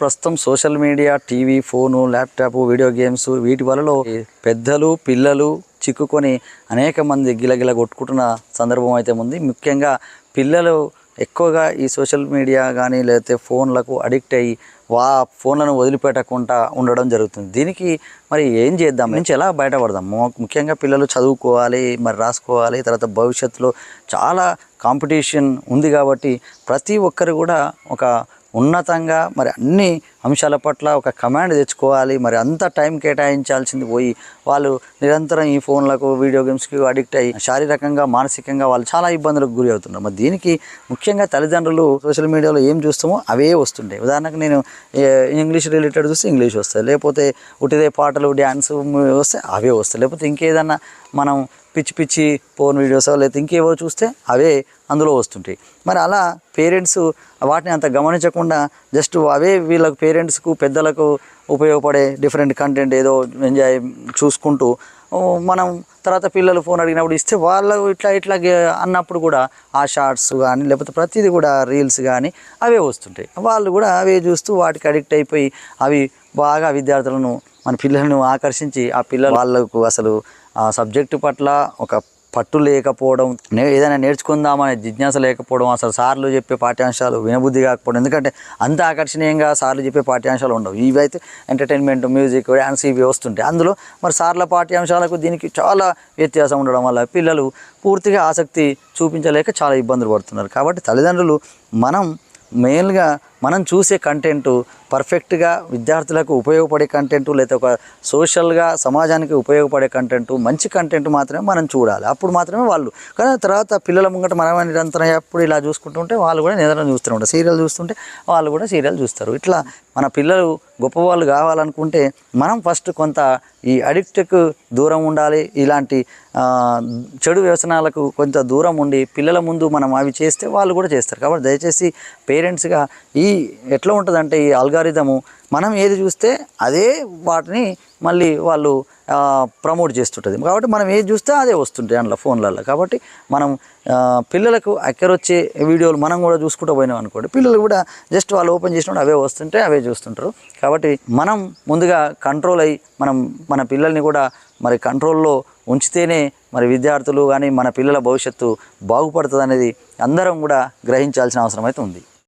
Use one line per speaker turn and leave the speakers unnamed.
ప్రస్తుతం social media TV phone laptop video games వీటి వలలో పెద్దలు పిల్లలు చిక్కుకొని అనేక మంది గిలగిల కొట్టుకుంటున్న సందర్భం అయితే ఉంది. ముఖ్యంగా పిల్లలు ఎక్కువగా ఈ సోషల్ మీడియా కానీ లేకపోతే ఫోన్లకు అడిక్ట్ అయ్యి వా ఫోన్లను వదిలిపెట్టకుండా ఉండడం జరుగుతుంది. దీనికి మరి ఏం చేద్దాం? నుంచి ఎలా బయటపడదాం? ముఖ్యంగా పిల్లలు చదువుకోవాలి మరి రాసుకోవాలి తర్వాత భవిష్యత్తులో చాలా కాంపిటీషన్ ఉంది కాబట్టి ప్రతి ఒక్కరు కూడా ఒక ఉన్నతంగా మరి అన్ని అంశాల పట్ల ఒక కమాండ్ తెచ్చుకోవాలి. మరి అంత టైం కేటాయించాల్సింది పోయి వాళ్ళు నిరంతరం ఈ ఫోన్లకు వీడియో గేమ్స్కి అడిక్ట్ అయ్యి శారీరకంగా మానసికంగా వాళ్ళు చాలా ఇబ్బందులకు గురి అవుతున్నారు. మరి దీనికి ముఖ్యంగా తల్లిదండ్రులు సోషల్ మీడియాలో ఏం చూస్తామో అవే వస్తుంటాయి. ఉదాహరణకు నేను ఇంగ్లీష్ రిలేటెడ్ చూస్తే ఇంగ్లీష్ వస్తాయి. లేకపోతే ఉట్టిదే పాటలు డ్యాన్స్ వస్తే అవే వస్తాయి. లేకపోతే ఇంకేదన్నా మనం పిచ్చి పిచ్చి ఫోన్ వీడియోస్ లేకపోతే ఇంకేవో చూస్తే అవే అందులో వస్తుంటాయి. మరి అలా పేరెంట్స్ వాటిని అంత గమనించకుండా జస్ట్ అవే వీళ్ళకు పేరెంట్స్కు పెద్దలకు ఉపయోగపడే డిఫరెంట్ కంటెంట్ ఏదో ఎంజాయ్ చూసుకుంటూ మనం తర్వాత పిల్లలు ఫోన్ అడిగినప్పుడు ఇస్తే వాళ్ళు ఇట్లా ఇట్లా అన్నప్పుడు కూడా ఆ షార్ట్స్ కానీ లేకపోతే ప్రతిదీ కూడా రీల్స్ కానీ అవే వస్తుంటాయి. వాళ్ళు కూడా అవే చూస్తూ వాటికి అడిక్ట్ అయిపోయి అవి బాగా విద్యార్థులను మన పిల్లలను ఆకర్షించి ఆ పిల్లలు వాళ్ళకు అసలు ఆ సబ్జెక్టు పట్ల ఒక పట్టు లేకపోవడం నే ఏదైనా నేర్చుకుందామనే జిజ్ఞాస లేకపోవడం అసలు సార్లు చెప్పే పాఠ్యాంశాలు వినబుద్ధి కాకపోవడం. ఎందుకంటే అంత ఆకర్షణీయంగా సార్లు చెప్పే పాఠ్యాంశాలు ఉండవు. ఇవి అయితే ఎంటర్టైన్మెంట్ మ్యూజిక్ డ్యాన్స్ ఇవి వస్తుంటాయి అందులో మరి సార్ల పాఠ్యాంశాలకు దీనికి చాలా వ్యత్యాసం ఉండడం వల్ల పిల్లలు పూర్తిగా ఆసక్తి చూపించలేక చాలా ఇబ్బందులు పడుతున్నారు. కాబట్టి తల్లిదండ్రులు మనం మెయిన్గా మనం చూసే కంటెంట్ పర్ఫెక్ట్గా విద్యార్థులకు ఉపయోగపడే కంటెంట్ లేదా ఒక సోషల్గా సమాజానికి ఉపయోగపడే కంటెంట్ మంచి కంటెంట్ మాత్రమే మనం చూడాలి. అప్పుడు మాత్రమే వాళ్ళు. కానీ తర్వాత పిల్లల ముంగట మనం నిరంతరం ఎప్పుడు ఇలా చూసుకుంటుంటే వాళ్ళు కూడా నిరంతరం చూస్తూ ఉంటారు. సీరియల్ చూస్తుంటే వాళ్ళు కూడా సీరియల్ చూస్తారు. ఇట్లా మన పిల్లలు గొప్పవాళ్ళు కావాలనుకుంటే మనం ఫస్ట్ కొంత ఈ అడిక్ట్కు దూరం ఉండాలి. ఇలాంటి చెడు వ్యసనాలకు కొంత దూరం ఉండి పిల్లల ముందు మనం అవి చేస్తే వాళ్ళు కూడా చేస్తారు. కాబట్టి దయచేసి పేరెంట్స్గా ఈ ఎట్లా ఉంటుందంటే ఈ అల్గారిథము మనం ఏది చూస్తే అదే వాటిని మళ్ళీ వాళ్ళు ప్రమోట్ చేస్తుంటుంది. కాబట్టి మనం ఏది చూస్తే అదే వస్తుంటాయి అందులో ఫోన్లలో కాబట్టి మనం పిల్లలకు పిల్లలకు అక్కరొచ్చే వీడియోలు మనం కూడా చూసుకుంటూ పోయినాం అనుకోండి పిల్లలు కూడా జస్ట్ వాళ్ళు ఓపెన్ చేసినప్పుడు అవే వస్తుంటే అవే చూస్తుంటారు. కాబట్టి మనం ముందుగా కంట్రోల్ అయ్యి మనం మన పిల్లల్ని కూడా మరి కంట్రోల్లో ఉంచితేనే మరి విద్యార్థులు కానీ మన పిల్లల భవిష్యత్తు బాగుపడుతుంది అనేది అందరం కూడా గ్రహించాల్సిన అవసరం అయితే ఉంది.